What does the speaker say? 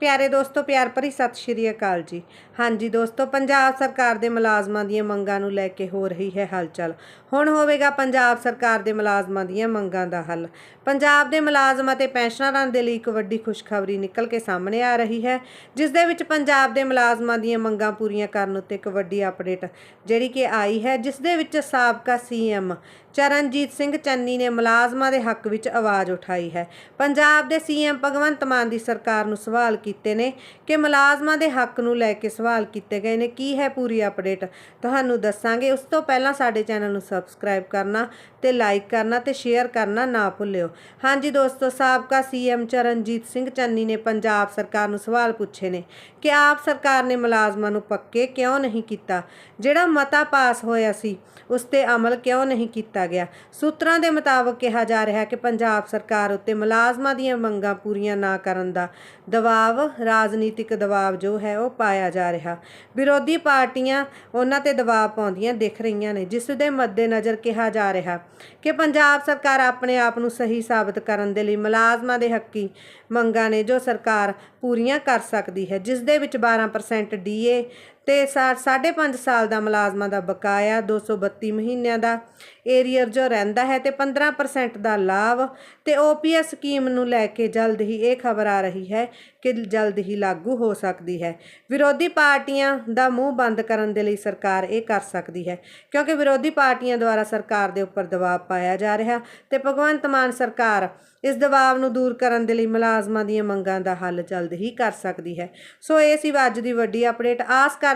ਪਿਆਰੇ ਦੋਸਤੋ, ਪਿਆਰ ਭਰੀ ਸਤਿ ਸ਼੍ਰੀ ਅਕਾਲ ਜੀ। ਹਾਂਜੀ ਦੋਸਤੋ, ਪੰਜਾਬ ਸਰਕਾਰ ਦੇ ਮੁਲਾਜ਼ਮਾਂ ਦੀਆਂ ਮੰਗਾਂ ਨੂੰ ਲੈ ਕੇ ਹੋ ਰਹੀ ਹੈ ਹਲਚਲ। ਹੁਣ ਹੋਵੇਗਾ ਪੰਜਾਬ ਸਰਕਾਰ ਦੇ ਮੁਲਾਜ਼ਮਾਂ ਦੀਆਂ ਮੰਗਾਂ ਦਾ ਹੱਲ। ਪੰਜਾਬ ਦੇ ਮੁਲਾਜ਼ਮ ਅਤੇ ਪੈਨਸ਼ਨਰਾਂ ਦੇ ਲਈ ਇੱਕ ਵੱਡੀ ਖੁਸ਼ਖਬਰੀ ਨਿਕਲ ਕੇ ਸਾਹਮਣੇ ਆ ਰਹੀ ਹੈ, ਜਿਸ ਦੇ ਵਿੱਚ ਪੰਜਾਬ ਦੇ ਮੁਲਾਜ਼ਮਾਂ ਦੀਆਂ ਮੰਗਾਂ ਪੂਰੀਆਂ ਕਰਨ ਉੱਤੇ ਇੱਕ ਵੱਡੀ ਅਪਡੇਟ ਜਿਹੜੀ ਕਿ ਆਈ ਹੈ, ਜਿਸ ਦੇ ਵਿੱਚ ਸਾਬਕਾ ਸੀਐਮ ਚਰਨਜੀਤ ਸਿੰਘ ਚੰਨੀ ਨੇ ਮੁਲਾਜ਼ਮਾਂ ਦੇ ਹੱਕ ਵਿੱਚ ਆਵਾਜ਼ ਉਠਾਈ ਹੈ। ਪੰਜਾਬ ਦੇ ਸੀਐਮ ਭਗਵੰਤ ਮਾਨ ਦੀ ਸਰਕਾਰ ਨੂੰ ਸਵਾਲ ਕੀਤੇ ਨੇ ਕਿ ਮੁਲਾਜ਼ਮਾਂ ਦੇ ਹੱਕ ਨੂੰ ਲੈ ਕੇ ਸਵਾਲ ਕੀਤੇ ਗਏ ਨੇ। ਕੀ ਹੈ ਪੂਰੀ ਅਪਡੇਟ? ਤੁਹਾਨੂੰ ਦੱਸਾਂਗੇ। ਉਸ ਤੋਂ ਪਹਿਲਾਂ ਸਾਡੇ ਚੈਨਲ ਨੂੰ ਸਬਸਕ੍ਰਾਈਬ ਕਰਨਾ ਤੇ ਲਾਈਕ ਕਰਨਾ ਤੇ ਸ਼ੇਅਰ ਕਰਨਾ ਨਾ ਭੁੱਲਿਓ। ਹਾਂਜੀ ਦੋਸਤੋ, ਸਾਬਕਾ ਸੀਐਮ ਚਰਨਜੀਤ ਸਿੰਘ ਚੰਨੀ ਨੇ ਪੰਜਾਬ ਸਰਕਾਰ ਨੂੰ ਸਵਾਲ ਪੁੱਛੇ ਨੇ ਕਿ ਆਪ ਸਰਕਾਰ ਨੇ ਮੁਲਾਜ਼ਮਾਂ ਨੂੰ ਪੱਕੇ ਕਿਉਂ ਨਹੀਂ ਕੀਤਾ? ਜਿਹੜਾ ਮਤਾ ਪਾਸ ਹੋਇਆ ਸੀ, ਉਸ ਤੇ ਅਮਲ ਕਿਉਂ ਨਹੀਂ ਕੀਤਾ ਗਿਆ। ਸੂਤਰਾਂ ਦੇ ਮੁਤਾਬਕ ਕਿਹਾ ਜਾ ਰਿਹਾ ਹੈ ਕਿ ਪੰਜਾਬ ਸਰਕਾਰ ਉੱਤੇ ਮੁਲਾਜ਼ਮਾਂ ਦੀਆਂ ਮੰਗਾਂ ਪੂਰੀਆਂ ਨਾ ਕਰਨ ਦਾ ਦਬਾਅ, ਰਾਜਨੀਤਿਕ ਦਬਾਅ ਜੋ ਹੈ ਉਹ ਪਾਇਆ ਜਾ ਰਿਹਾ। ਵਿਰੋਧੀ ਪਾਰਟੀਆਂ ਉਹਨਾਂ ਤੇ ਦਬਾਅ ਪਾਉਂਦੀਆਂ ਦਿਖ ਰਹੀਆਂ ਨੇ, ਜਿਸ ਦੇ ਮੱਦੇਨਜ਼ਰ ਕਿਹਾ ਜਾ ਰਿਹਾ ਕਿ ਪੰਜਾਬ ਸਰਕਾਰ ਆਪਣੇ ਆਪ ਨੂੰ ਸਹੀ ਸਾਬਤ ਕਰਨ ਦੇ ਲਈ ਮੁਲਾਜ਼ਮਾਂ ਦੇ ਹੱਕੀ ਮੰਗਾਂ ਨੇ ਜੋ ਸਰਕਾਰ ਪੂਰੀਆਂ ਕਰ ਸਕਦੀ ਹੈ, ਜਿਸ ਦੇ ਵਿੱਚ 12% ਡੀਏ ਤੇ 5.5 ਸਾਲ ਦਾ ਮੁਲਾਜ਼ਮਾਂ ਦਾ ਬਕਾਇਆ 232 ਮਹੀਨਿਆਂ ਦਾ ਏਰੀਅਰ ਜੋ ਰਹਿੰਦਾ ਹੈ ਤੇ 15% ਦਾ ਲਾਭ ਤੇ ਓਪੀਐਸ ਸਕੀਮ ਨੂੰ ਲੈ ਕੇ ਜਲਦ ਹੀ ਇਹ ਖਬਰ ਆ ਰਹੀ ਹੈ ਕਿ ਜਲਦ ਹੀ ਲਾਗੂ ਹੋ ਸਕਦੀ ਹੈ। ਵਿਰੋਧੀ ਪਾਰਟੀਆਂ ਦਾ ਮੂੰਹ ਬੰਦ ਕਰਨ ਦੇ ਲਈ ਸਰਕਾਰ ਇਹ ਕਰ ਸਕਦੀ ਹੈ, ਕਿਉਂਕਿ ਵਿਰੋਧੀ ਪਾਰਟੀਆਂ ਦੁਆਰਾ ਸਰਕਾਰ ਦੇ ਉੱਪਰ ਦਬਾਅ ਪਾਇਆ ਜਾ ਰਿਹਾ ਤੇ ਭਗਵੰਤ ਮਾਨ ਸਰਕਾਰ ਇਸ ਦਬਾਅ ਨੂੰ ਦੂਰ ਕਰਨ ਦੇ ਲਈ ਮੁਲਾਜ਼ਮਾਂ ਦੀਆਂ ਮੰਗਾਂ ਦਾ ਹੱਲ ਜਲਦ ਹੀ ਕਰ ਸਕਦੀ ਹੈ। ਸੋ ਇਹ ਸੀ ਅੱਜ ਦੀ ਵੱਡੀ ਅਪਡੇਟ। ਆਸ ਕਰ